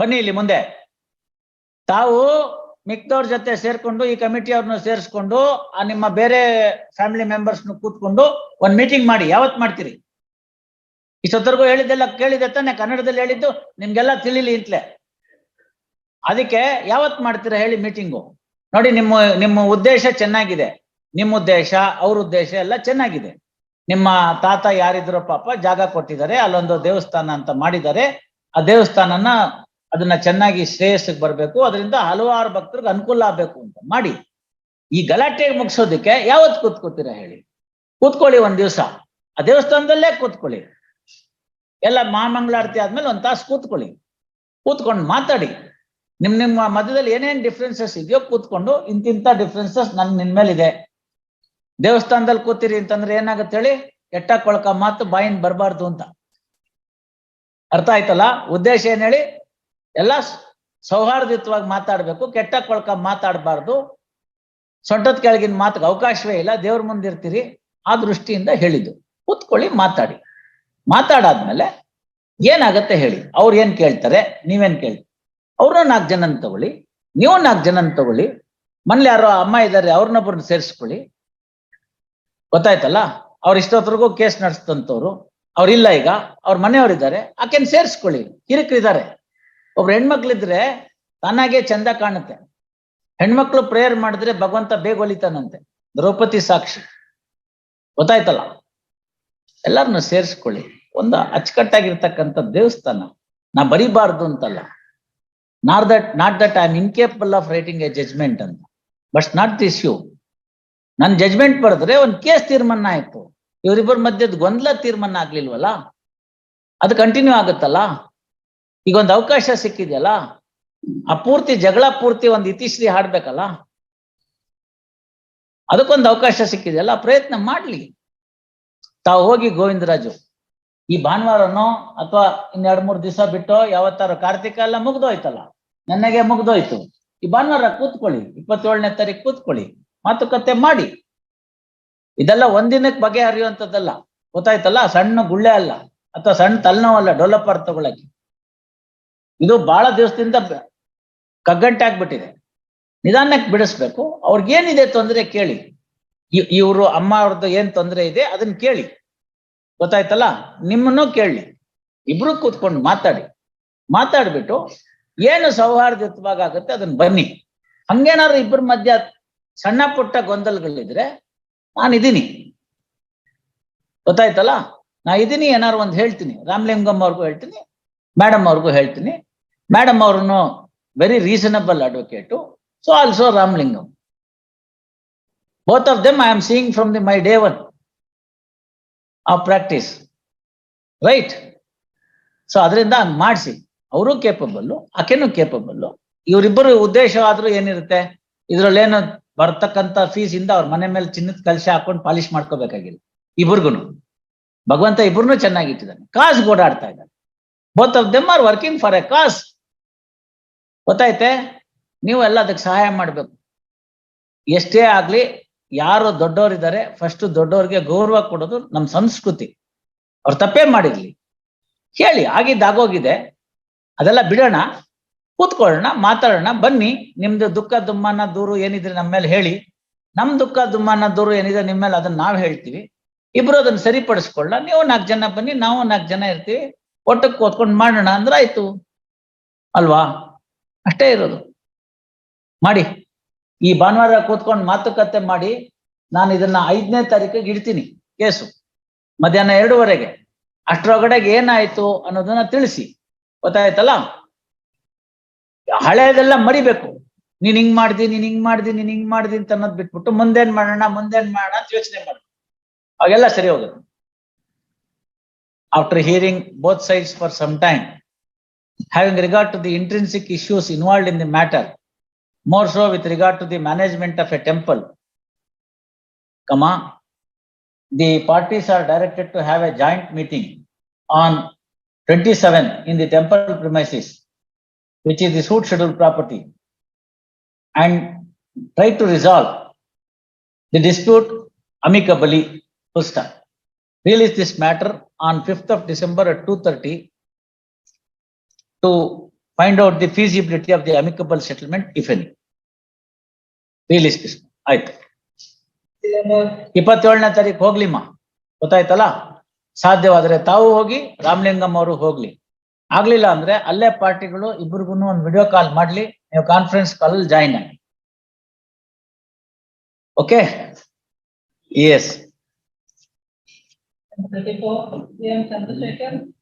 ಬನ್ನಿ ಇಲ್ಲಿ ಮುಂದೆ. ತಾವು ಮಿಕ್ದವ್ರ ಜೊತೆ ಸೇರ್ಕೊಂಡು ಈ ಕಮಿಟಿ ಅವ್ರನ್ನ ಸೇರಿಸ್ಕೊಂಡು, ಆ ನಿಮ್ಮ ಬೇರೆ ಫ್ಯಾಮಿಲಿ ಮೆಂಬರ್ಸ್ನ ಕೂತ್ಕೊಂಡು ಒಂದ್ ಮೀಟಿಂಗ್ ಮಾಡಿ. ಯಾವತ್ ಮಾಡ್ತೀರಿ? ಇಷ್ಟೊತ್ತರ್ಗೂ ಹೇಳಿದ್ದೆಲ್ಲ ಕೇಳಿದೆ ತಾನೆ, ಕನ್ನಡದಲ್ಲಿ ಹೇಳಿದ್ದು, ನಿಮ್ಗೆಲ್ಲ ತಿಳಿಲಿ ಇಂತ್ಲೆ. ಅದಕ್ಕೆ ಯಾವತ್ ಮಾಡ್ತೀರಾ ಹೇಳಿ ಮೀಟಿಂಗು ನೋಡಿ, ನಿಮ್ಮ ನಿಮ್ಮ ಉದ್ದೇಶ ಚೆನ್ನಾಗಿದೆ. ನಿಮ್ಮ ಉದ್ದೇಶ, ಅವ್ರ ಉದ್ದೇಶ ಎಲ್ಲ ಚೆನ್ನಾಗಿದೆ. ನಿಮ್ಮ ತಾತ ಯಾರಿದ್ರು ಪಾಪ ಜಾಗ ಕೊಟ್ಟಿದ್ದಾರೆ, ಅಲ್ಲೊಂದು ದೇವಸ್ಥಾನ ಅಂತ ಮಾಡಿದ್ದಾರೆ. ಆ ದೇವಸ್ಥಾನನ ಅದನ್ನ ಚೆನ್ನಾಗಿ ಶ್ರೇಯಸ್ಸಿಗೆ ಬರ್ಬೇಕು. ಅದರಿಂದ ಹಲವಾರು ಭಕ್ತರಿಗೆ ಅನುಕೂಲ ಆಗ್ಬೇಕು ಅಂತ ಮಾಡಿ. ಈ ಗಲಾಟೆ ಮುಗಿಸೋದಕ್ಕೆ ಯಾವತ್ತು ಕೂತ್ಕೋತೀರಾ ಹೇಳಿ? ಕೂತ್ಕೊಳ್ಳಿ ಒಂದ್ ದಿವಸ. ಆ ದೇವಸ್ಥಾನದಲ್ಲೇ ಕೂತ್ಕೊಳ್ಳಿ. ಎಲ್ಲ ಮಹಾಮಂಗಳಾರತಿ ಆದ್ಮೇಲೆ ಒಂದ್ ತಾಸು ಕೂತ್ಕೊಳ್ಳಿ. ಕೂತ್ಕೊಂಡು ಮಾತಾಡಿ. ನಿಮ್ ನಿಮ್ಮ ಮಧ್ಯದಲ್ಲಿ ಏನೇನ್ ಡಿಫ್ರೆನ್ಸಸ್ ಇದೆಯೋ ಕೂತ್ಕೊಂಡು ಇಂತಿಂತ ಡಿಫ್ರೆನ್ಸಸ್ ನನ್ ನಿನ್ ಮೇಲಿದೆ. ದೇವಸ್ಥಾನದಲ್ಲಿ ಕೂತಿರಿ ಅಂತಂದ್ರೆ ಏನಾಗುತ್ತೆ ಹೇಳಿ? ಕೆಟ್ಟ ಕೊಳಕ ಮಾತು ಬಾಯಿನ್ ಬರಬಾರ್ದು ಅಂತ. ಅರ್ಥ ಆಯ್ತಲ್ಲ? ಉದ್ದೇಶ ಏನ್ ಹೇಳಿ? ಎಲ್ಲ ಸೌಹಾರ್ದಯುತವಾಗಿ ಮಾತಾಡ್ಬೇಕು ಕೆಟ್ಟ ಕೊಳಕ ಮಾತಾಡಬಾರ್ದು. ಸೊಂಟದ ಕೆಳಗಿನ ಮಾತಿಗೆ ಅವಕಾಶವೇ ಇಲ್ಲ, ದೇವ್ರ ಮುಂದಿರ್ತೀರಿ ಆ ದೃಷ್ಟಿಯಿಂದ ಹೇಳಿದ್ದು. ಕೂತ್ಕೊಳ್ಳಿ, ಮಾತಾಡಿ. ಮಾತಾಡಾದ್ಮೇಲೆ ಏನಾಗತ್ತೆ ಹೇಳಿ. ಅವ್ರು ಏನ್ ಕೇಳ್ತಾರೆ, ನೀವೇನ್ ಕೇಳ್ತೀರಿ? ಅವ್ರನ್ನ ನಾಲ್ಕು ಜನನ ತಗೊಳ್ಳಿ. ನೀವು ನಾಲ್ಕು ಜನನ ತಗೊಳ್ಳಿ. ಮನೇಲಿ ಯಾರೋ ಅಮ್ಮ ಇದ್ದಾರೆ ಅವ್ರನ್ನೊಬ್ಬರನ್ನ ಸೇರಿಸ್ಕೊಳ್ಳಿ. ಗೊತ್ತಾಯ್ತಲ್ಲ? ಅವ್ರ ಇಷ್ಟೊತ್ತರೆಗೂ ಕೇಸ್ ನಡೆಸ್ತಂತವ್ರು ಅವ್ರಿಲ್ಲ ಈಗ. ಅವ್ರ ಮನೆಯವರಿದ್ದಾರೆ. ಆಕೆನ್ ಸೇರಿಸ್ಕೊಳ್ಳಿ. ಹಿರಿಕರಿದ್ದಾರೆ. ಒಬ್ರು ಹೆಣ್ಮಕ್ಳಿದ್ರೆ ತಾನಾಗೆ ಚಂದ ಕಾಣುತ್ತೆ. ಹೆಣ್ಮಕ್ಳು ಪ್ರೇಯರ್ ಮಾಡಿದ್ರೆ ಭಗವಂತ ಬೇಗ ಒಲಿತಾನಂತೆ. ದ್ರೌಪದಿ ಸಾಕ್ಷಿ. ಗೊತ್ತಾಯ್ತಲ್ಲ? ಎಲ್ಲರನ್ನು ಸೇರಿಸ್ಕೊಳ್ಳಿ. ಒಂದು ಅಚ್ಚುಕಟ್ಟಾಗಿರ್ತಕ್ಕಂಥ ದೇವಸ್ಥಾನ. ನಾ ಬರಿಬಾರ್ದು ಅಂತಲ್ಲ. Not that not that I am incapable of writing a judgment ಅಂತ. ಬಟ್ ನಾಟ್ ದಿಸ್ ಯು ನನ್ನ ಜಜ್ಮೆಂಟ್ ಬರೆದ್ರೆ ಒಂದು ಕೇಸ್ ತೀರ್ಮಾನ ಆಯ್ತು. ಇವರಿಬ್ಬರ ಮಧ್ಯದ ಗೊಂದಲ ತೀರ್ಮಾನ ಆಗ್ಲಿಲ್ವಲ್ಲ? ಅದು ಕಂಟಿನ್ಯೂ ಆಗುತ್ತಲ್ಲ? ಈಗ ಒಂದು ಅವಕಾಶ ಸಿಕ್ಕಿದೆಯಲ್ಲ, ಆ ಪೂರ್ತಿ ಜಗಳ ಪೂರ್ತಿ ಒಂದು ಇತಿಶ್ರೀ ಹಾಡ್ಬೇಕಲ್ಲ, ಅದಕ್ಕೊಂದು ಅವಕಾಶ ಸಿಕ್ಕಿದೆಯಲ್ಲ, ಪ್ರಯತ್ನ ಮಾಡ್ಲಿ. ತಾವು ಹೋಗಿ ಗೋವಿಂದರಾಜು, ಈ ಭಾನುವಾರನೋ ಅಥವಾ ಇನ್ನೆರಡು ಮೂರು ದಿವಸ ಬಿಟ್ಟು ಯಾವತ್ತಾರ ಕಾರ್ತಿಕ ಎಲ್ಲ ಮುಗ್ದೋಯ್ತಲ್ಲ ನನಗೆ ಮುಗ್ದೋಯ್ತು. ಈ ಭಾನುವಾರ ಕೂತ್ಕೊಳ್ಳಿ, ಇಪ್ಪತ್ತೇಳನೇ ತಾರೀಕು ಕೂತ್ಕೊಳ್ಳಿ, ಮಾತುಕತೆ ಮಾಡಿ. ಇದೆಲ್ಲ ಒಂದಿನಕ್ಕೆ ಬಗೆಹರಿಯುವಂಥದ್ದಲ್ಲ, ಗೊತ್ತಾಯ್ತಲ್ಲ, ಸಣ್ಣ ಗುಳ್ಳೆ ಅಲ್ಲ, ಅಥವಾ ಸಣ್ಣ ತಲೆನೋವಲ್ಲ ಡೆವಲಪರ್ ತಗೊಳಕ್ಕೆ. ಇದು ಬಹಳ ದಿವಸದಿಂದ ಕಗ್ಗಂಟೆ ಆಗ್ಬಿಟ್ಟಿದೆ ನಿಧಾನಕ್ಕೆ ಬಿಡಿಸ್ಬೇಕು. ಅವ್ರಿಗೇನಿದೆ ತೊಂದರೆ ಕೇಳಿ. ಇವರು ಅಮ್ಮ ಅವ್ರದ್ದು ಏನ್ ತೊಂದರೆ ಇದೆ ಅದನ್ನ ಕೇಳಿ. ಗೊತ್ತಾಯ್ತಲ್ಲ? ನಿಮ್ಮನ್ನು ಕೇಳಿ. ಇಬ್ರು ಕೂತ್ಕೊಂಡು ಮಾತಾಡಿ. ಮಾತಾಡ್ಬಿಟ್ಟು ಏನು ಸೌಹಾರ್ದಯುತವಾಗಿ ಆಗುತ್ತೆ ಅದನ್ನ ಬನ್ನಿ. ಹಂಗೇನಾದ್ರು ಇಬ್ಬರ ಮಧ್ಯ ಸಣ್ಣ ಪುಟ್ಟ ಗೊಂದಲಗಳಿದ್ರೆ ನಾನಿದ್ದೀನಿ. ಗೊತ್ತಾಯ್ತಲ್ಲ? ನಾ ಇದೀನಿ ಏನಾರು ಒಂದು ಹೇಳ್ತೀನಿ. ರಾಮಲಿಂಗಮ್ ಅವ್ರಿಗೂ ಹೇಳ್ತೀನಿ. ಮೇಡಮ್ ಅವ್ರಿಗೂ ಹೇಳ್ತೀನಿ. ಮೇಡಮ್ ಅವ್ರನ್ನು very reasonable advocate so also Ramalingam both of them I am seeing from the my day one ಆ ಪ್ರಾಕ್ಟೀಸ್ ರೈಟ್ ಸೊ ಅದರಿಂದ ಹಂಗ್ ಮಾಡಿಸಿ. ಅವರು ಕೇಪಬಲ್ಲು ಆಕೆನೂ ಕೇಪಬಲ್ಲು ಇವರಿಬ್ಬರು ಉದ್ದೇಶ ಆದ್ರೂ ಏನಿರುತ್ತೆ? ಇದ್ರಲ್ಲೇನು ಬರ್ತಕ್ಕಂಥ ಫೀಸ್ ಇಂದ ಅವ್ರ ಮನೆ ಮೇಲೆ ಚಿನ್ನದ ಕಲಶ ಹಾಕೊಂಡು ಪಾಲಿಶ್ ಮಾಡ್ಕೋಬೇಕಾಗಿಲ್ಲ. ಇಬ್ರಿಗೂ ಭಗವಂತ ಇಬ್ರು ಚೆನ್ನಾಗಿಟ್ಟಿದ್ದಾನೆ ಕಾಸು ಓಡಾಡ್ತಾ ಇದ್ದಾನೆ. Both of them are working for a cause ಗೊತ್ತಾಯ್ತೆ? ನೀವು ಎಲ್ಲ ಅದಕ್ಕೆ ಸಹಾಯ ಮಾಡ್ಬೇಕು. ಎಷ್ಟೇ ಆಗ್ಲಿ, ಯಾರು ದೊಡ್ಡವರಿದ್ದಾರೆ ಫಸ್ಟ್ ದೊಡ್ಡವ್ರಿಗೆ ಗೌರವ ಕೊಡೋದು ನಮ್ಮ ಸಂಸ್ಕೃತಿ. ಅವ್ರು ತಪ್ಪೇ ಮಾಡಿರ್ಲಿ. ಹೇಳಿ, ಆಗಿದ್ದಾಗೋಗಿದೆ. ಅದೆಲ್ಲ ಬಿಡೋಣ, ಕೂತ್ಕೊಳ್ಳೋಣ, ಮಾತಾಡೋಣ, ಬನ್ನಿ. ನಿಮ್ದು ದುಃಖ, ದುಮ್ಮಾನ, ದೂರು ಏನಿದ್ರೆ ನಮ್ಮ ಮೇಲೆ ಹೇಳಿ. ನಮ್ ದುಃಖ, ದುಮ್ಮಾನ, ದೂರು ಏನಿದೆ ನಿಮ್ಮ ಮೇಲೆ ಅದನ್ನ ನಾವ್ ಹೇಳ್ತೀವಿ. ಇಬ್ರು ಅದನ್ನ ಸರಿಪಡಿಸ್ಕೊಳ್ಳ ನೀವು ನಾಲ್ಕು ಜನ ಬನ್ನಿ, ನಾವು ನಾಲ್ಕು ಜನ ಇರ್ತೀವಿ. ಒಟ್ಟಕ್ಕೆ ಕೂತ್ಕೊಂಡು ಮಾಡೋಣ ಅಂದ್ರೆ ಆಯ್ತು. ಅಲ್ವಾ? ಅಷ್ಟೇ ಇರೋದು. ಮಾಡಿ. ಈ ಭಾನುವಾರ ಕೂತ್ಕೊಂಡು ಮಾತುಕತೆ ಮಾಡಿ ನಾನು ಇದನ್ನ ಐದನೇ ತಾರೀಕಿಗೆ ಇಡ್ತೀನಿ ಕೇಸು. ಮಧ್ಯಾಹ್ನ ಎರಡೂವರೆಗೆ. ಅಷ್ಟರೊಳಗಡೆಗೆ ಏನಾಯ್ತು ಅನ್ನೋದನ್ನ ತಿಳಿಸಿ. ಗೊತ್ತಾಯ್ತಲ್ಲ? ಹಳೆಯದೆಲ್ಲ ಮರಿಬೇಕು. ನೀನ್ ಹಿಂಗ್ ಮಾಡ್ದಿ, ನೀನ್ ಹಿಂಗ್ ಮಾಡ್ದಿ, ನೀನ್ ಹಿಂಗ್ ಮಾಡ್ದಿ ಅಂತ ಅನ್ನೋದ್ ಬಿಟ್ಬಿಟ್ಟು ಮುಂದೇನ್ ಮಾಡೋಣ ಮುಂದೇನ್ ಮಾಡೋಣ ಅಂತ ಯೋಚನೆ ಮಾಡು. ಅವಾಗೆಲ್ಲ ಸರಿ ಹೋಗುತ್ತೆ. after hearing both sides for some time, having regard to the intrinsic issues involved in the matter, more so with regard to the management of a temple, comma, the parties are directed to have a joint meeting on 27 in the temple premises, which is the suit scheduled property, and try to resolve the dispute amicably. first. stop. Realize this matter on 5th of December at 2:30 to find out the feasibility of the amicable settlement if any release ಆಯ್ತು. ಇಪ್ಪತ್ತೇಳನೇ ತಾರೀಕು ಹೋಗ್ಲಿಮ್ಮ ಗೊತ್ತಾಯ್ತಲ್ಲ? ಸಾಧ್ಯವಾದ್ರೆ ತಾವು ಹೋಗಿ, ರಾಮಲಿಂಗಂ ಅವರು ಹೋಗ್ಲಿ. ಆಗ್ಲಿಲ್ಲ ಅಂದ್ರೆ ಅಲ್ಲೇ ಪಾರ್ಟಿಗಳು ಇಬ್ಬರಿಗೂ ಒಂದು ವಿಡಿಯೋ ಕಾಲ್ ಮಾಡ್ಲಿ. ನೀವು ಕಾನ್ಫರೆನ್ಸ್ ಕಾಲ್ ಅಲ್ಲಿ ಜಾಯಿನ್ ಆಗಿ okay yes Santo Stefano, Santo Stefano,